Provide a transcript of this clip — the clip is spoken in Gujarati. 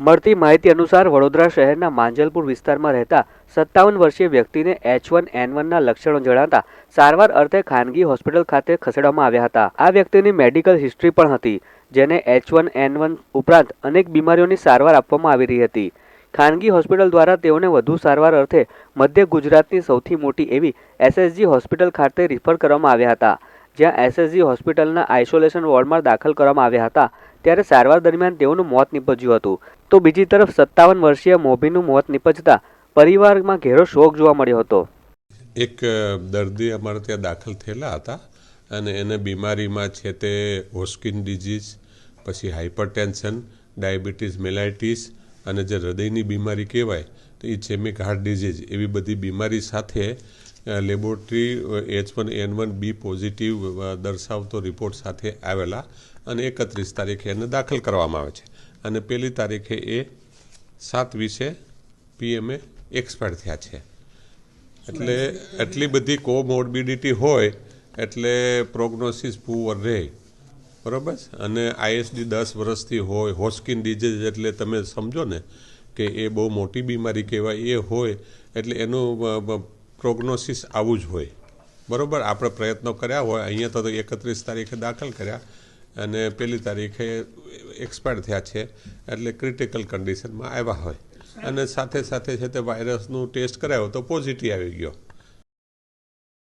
મળતી માહિતી અનુસાર વડોદરા શહેરના માંજલપુર વિસ્તારમાં રહેતા સત્તાવન વર્ષીય વ્યક્તિને એચ વન એન વનના લક્ષણો જણાતા સારવાર અર્થે ખાનગી હોસ્પિટલ ખાતે ખસેડવામાં આવ્યા હતા. આ વ્યક્તિની મેડિકલ હિસ્ટ્રી પણ હતી, જેને એચ વન એન વન ઉપરાંત અનેક બીમારીઓની સારવાર આપવામાં આવી રહી હતી. ખાનગી હોસ્પિટલ દ્વારા તેઓને વધુ સારવાર અર્થે મધ્ય ગુજરાતની સૌથી મોટી એવી એસએસજી હોસ્પિટલ ખાતે રિફર કરવામાં આવ્યા હતા, જ્યાં એસએસજી હોસ્પિટલના આઇસોલેશન વોર્ડમાં દાખલ કરવામાં આવ્યા હતા. ત્યારે સારવાર દરમિયાન તેઓનું મોત નીપજ્યું હતું. તો બીજી તરફ સત્તાવન વર્ષીય મોભીનું મોત નીપજતા પરિવારમાં ઘેરો શોક જોવા મળ્યો હતો. એક દર્દી અમારે ત્યાં દાખલ થયેલા હતા અને એને બીમારીમાં છે તે હોસ્કિન ડિઝીઝ, પછી હાઇપરટેન્શન ડાયાબિટીસ, મેલાઇટીસ અને જે હૃદયની બીમારી કહેવાય, તો એ જેમિક હાર્ટ ડિઝીઝ એવી બધી બીમારી સાથે laboratory H one N one B positive દર્શાવતો report સાથે આવેલા અને એકત્રીસ તારીખે એને દાખલ કરવામાં આવે છે. અને પહેલી તારીખે એ સાત વીસે પીએમએ એક્સપાયર થયા છે. એટલે એટલી બધી કોમોર્બિડિટી હોય, એટલે પ્રોગ્નોસિસ પુઅર રહે બરાબર? અને આઈએસડી દસ વર્ષથી હોય, હોસ્કિન ડિઝીઝ એટલે તમે સમજો ને કે એ બહુ મોટી બીમારી કહેવાય, એ હોય, એટલે એનું પ્રોગ્નોસિસ આવું જ હોય. બરાબર? આપણે પ્રયત્નો કર્યા હોય. અહીંયા તો એકત્રીસ તારીખે દાખલ કર્યા અને પહેલી તારીખે એક્સપાયર થયા છે એટલે ક્રિટિકલ કન્ડિશનમાં આવ્યા હોય. અને સાથે સાથે છે તે વાયરસનું ટેસ્ટ કરાયો તો પોઝિટિવ આવી ગયો.